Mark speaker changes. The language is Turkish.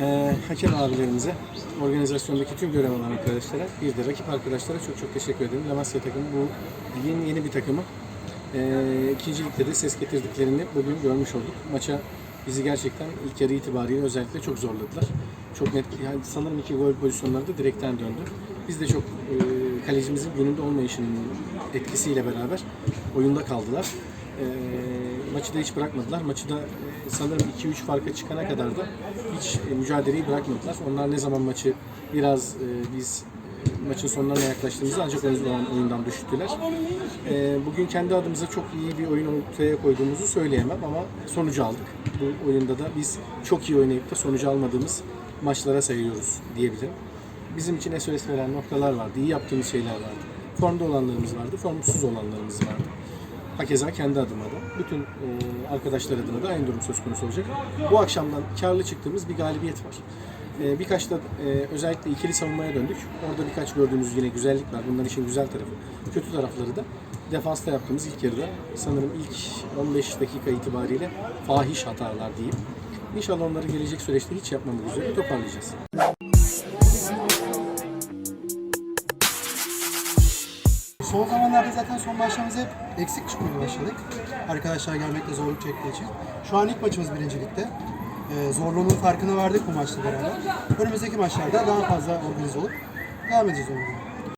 Speaker 1: Ee, hakem abilerimize, organizasyondaki tüm görev alan arkadaşlara, bir de rakip arkadaşlara çok çok teşekkür ederim. Lamasya takımı bu ligin yeni bir takımı. Ee, ikinci ligde de ses getirdiklerini bugün görmüş olduk. Maça bizi gerçekten ilk yarı itibariyle özellikle çok zorladılar. Çok net, yani sanırım iki gol pozisyonları da direkten döndü. Biz de çok e, kalecimizin gününde olmayışının etkisiyle beraber oyunda kaldılar. E, maçı da hiç bırakmadılar. Maçı da e, sanırım 2-3 farka çıkana kadar da hiç e, mücadeleyi bırakmadılar. Onlar ne zaman maçı biraz e, biz maçın sonlarına yaklaştığımızda ancak o zaman oyundan düştüler. Bugün kendi adımıza çok iyi bir oyun ortaya koyduğumuzu söyleyemem ama sonucu aldık. Bu oyunda da biz çok iyi oynayıp da sonucu almadığımız maçlara sayıyoruz diyebilirim. Bizim için SOS veren noktalar vardı, iyi yaptığımız şeyler vardı. Formda olanlarımız vardı, formsuz olanlarımız vardı. Hakeza kendi adıma da, bütün e, arkadaşlar adına da aynı durum söz konusu olacak. Bu akşamdan karlı çıktığımız bir galibiyet var. E, birkaç da e, özellikle ikili savunmaya döndük. Orada birkaç gördüğümüz yine güzellik var. Bunlar işin güzel tarafı. Kötü tarafları da defansta yaptığımız ilk yarıda sanırım ilk 15 dakika itibariyle fahiş hatalar diyeyim. İnşallah onları gelecek süreçte hiç yapmamak üzere toparlayacağız.
Speaker 2: Son zamanlarda zaten son maçlarımız hep eksik çıkmaya başladık. Arkadaşlar gelmekte zorluk çektiği için. Şu an ilk maçımız birincilikte. Ee, zorluğunun farkına vardık bu maçla beraber. Önümüzdeki maçlarda daha fazla organize olup devam edeceğiz oyuna.